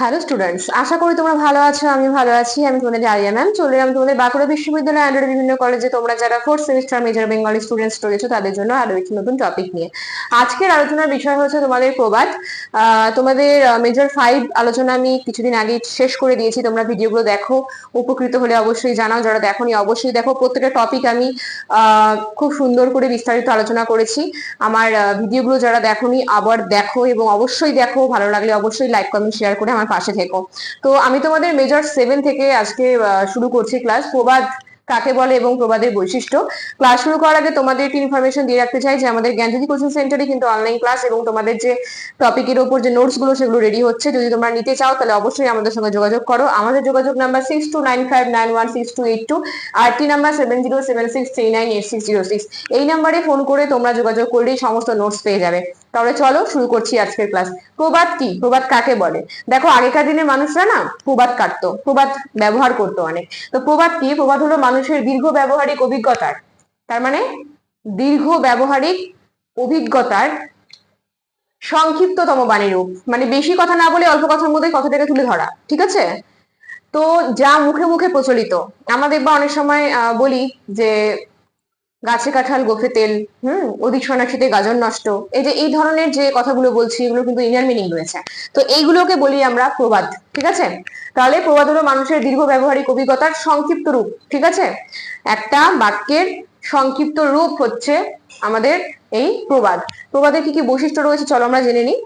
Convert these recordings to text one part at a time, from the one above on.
Hello students আশা করি তোমরা ভালো আছো, আমি ভালো আছি। আমি তোমাদের আরিয়া ম্যাম চলে এলাম তোমাদের বাঁকুড়া বিশ্ববিদ্যালয় অ্যান্ড্রয়েড বিভিন্ন কলেজে তোমরা যারা fourth semester major Bengali students রয়েছো, তাদের জন্য আরও একটি নতুন টপিক নিয়ে। আজকের আলোচনার বিষয় হচ্ছে তোমাদের প্রবাদ। তোমাদের মেজর ফাইভ আলোচনা আমি কিছুদিন আগে শেষ করে দিয়েছি, তোমরা ভিডিওগুলো দেখো, উপকৃত হলে অবশ্যই জানাও, যারা দেখোনি অবশ্যই দেখো, প্রত্যেকটা টপিক আমি খুব সুন্দর করে বিস্তারিত আলোচনা করেছি। আমার ভিডিওগুলো যারা দেখোনি, আবার দেখো এবং অবশ্যই দেখো, ভালো লাগলে অবশ্যই লাইক কমেন্ট শেয়ার করে আমার পাশে থেকো। তো আমি তোমাদের মেজর সেভেন থেকে আজকে শুরু করছি ক্লাস প্রবাদ কাকে বলে এবং প্রবাদের বৈশিষ্ট্য। ক্লাস শুরু করার আগে তোমাদের একটি ইনফরমেশন দিয়ে রাখতে চাই যে, আমাদের জ্ঞানজ্যোতি কোচিং সেন্টারে কিন্তু অনলাইন ক্লাস এবং তোমাদের যে টপিকের উপর যে নোটসগুলো, সেগুলো রেডি হচ্ছে। যদি তোমরা নিতে চাও, তাহলে অবশ্যই আমাদের সঙ্গে যোগাযোগ করো। আমাদের যোগাযোগ number six two nine five nine one six two eight two আর টি number seven zero seven six three nine eight six zero six এই নাম্বারে ফোন করে তোমরা যোগাযোগ করলেই সমস্ত নোটস পেয়ে যাবে। তাহলে চলো শুরু করছি আজকের ক্লাস প্রবাদ কি? প্রবাদ কাকে বলে? দেখো, আগেকার দিনে মানুষরা না প্রবাদ কাটতো, প্রবাদ ব্যবহার করতো অনেক। তো প্রবাদ কি? প্রবাদ হলো মানুষের দীর্ঘ ব্যবহারিক অভিজ্ঞতার, তার মানে দীর্ঘ ব্যবহারিক অভিজ্ঞতার সংক্ষিপ্ততম বাণী রূপ। মানে বেশি কথা না বলে অল্প কথার মধ্যে কথাটাকে তুলে ধরা, ঠিক আছে? তো যা মুখে মুখে প্রচলিত। আমরা দেখবা অনেক সময় বলি যে গাছে কাঁঠাল, গোফে তেল, হুম, অধিক সন্ন্যাসীতে গাজন নষ্ট। এই যে, এই ধরনের যে কথাগুলো বলছি, এগুলো কিন্তু ইনার মিনিং রয়েছে। তো এইগুলোকে বলি আমরা প্রবাদ, ঠিক আছে? তাহলে প্রবাদ হলো মানুষের দীর্ঘ ব্যবহারিক অভিজ্ঞতার সংক্ষিপ্ত রূপ, ঠিক আছে? একটা বাক্যের সংক্ষিপ্ত রূপ হচ্ছে আমাদের এই প্রবাদ। প্রবাদের কি কি বৈশিষ্ট্য রয়েছে চলো আমরা জেনে নিই।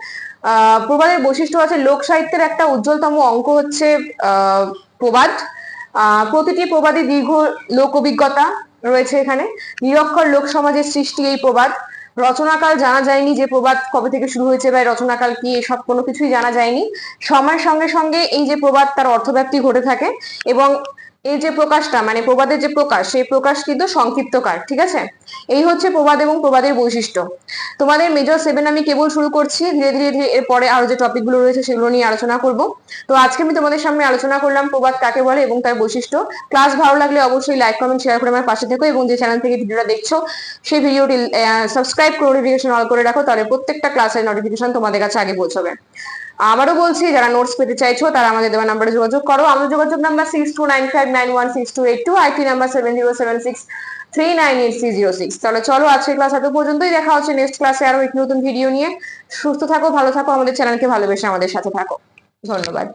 প্রবাদের বৈশিষ্ট্য আছে, লোক সাহিত্যের একটা উজ্জ্বলতম অঙ্ক হচ্ছে প্রবাদ। প্রতিটি প্রবাদে দীর্ঘ লোক অভিজ্ঞতা রয়েছে এখানে। নিরক্ষর লোক সমাজের সৃষ্টি এই প্রবাদ। রচনাকাল জানা যায়নি যে প্রবাদ কবে থেকে শুরু হয়েছে বা রচনাকাল কি, এসব কোনো কিছুই জানা যায়নি। সময়ের সঙ্গে সঙ্গে এই যে প্রবাদ তার অর্থব্যাপ্তি ঘটে থাকে এবং এই যে প্রকাশটা মানে প্রবাদের যে প্রকাশ, সেই প্রকাশ কিন্তু সংক্ষিপ্তকার, ঠিক আছে? এই হচ্ছে প্রবাদ এবং প্রবাদের বৈশিষ্ট্য। তোমাদের মেজর সেভেন আমি কেবল শুরু করছি, ধীরে ধীরে ধীরে এরপরে আরও যে টপিকগুলো রয়েছে সেগুলো নিয়ে আলোচনা করব। তো আজকে আমি তোমাদের সামনে আলোচনা করলাম প্রবাদ কাকে বলে এবং তার বৈশিষ্ট্য। ক্লাস ভালো লাগলে অবশ্যই লাইক কমেন্ট শেয়ার করে আমার পাশে থেকো এবং যে চ্যানেল থেকে ভিডিওটা দেখছ, সেই ভিডিওটি সাবস্ক্রাইব করে নোটিফিকেশন অল করে রাখো, তাহলে প্রত্যেকটা ক্লাসের নোটিফিকেশন তোমাদের কাছে আগে পৌঁছবে। আবারও বলছি, যারা নোটস পেতে চাইছো, তারা আমাদের দেওয়া নাম্বারে যোগাযোগ করো। আমাদের যোগাযোগ number six two nine five nine one six two eight two IT number seven zero seven six three nine eight C zero six তাহলে চলো, আজকের ক্লাস এত পর্যন্তই। দেখা হচ্ছে নেক্সট ক্লাসে আরও একটি নতুন ভিডিও নিয়ে। সুস্থ থাকো, ভালো থাকো, আমাদের চ্যানেলকে ভালোবেসে আমাদের সাথে থাকো। ধন্যবাদ।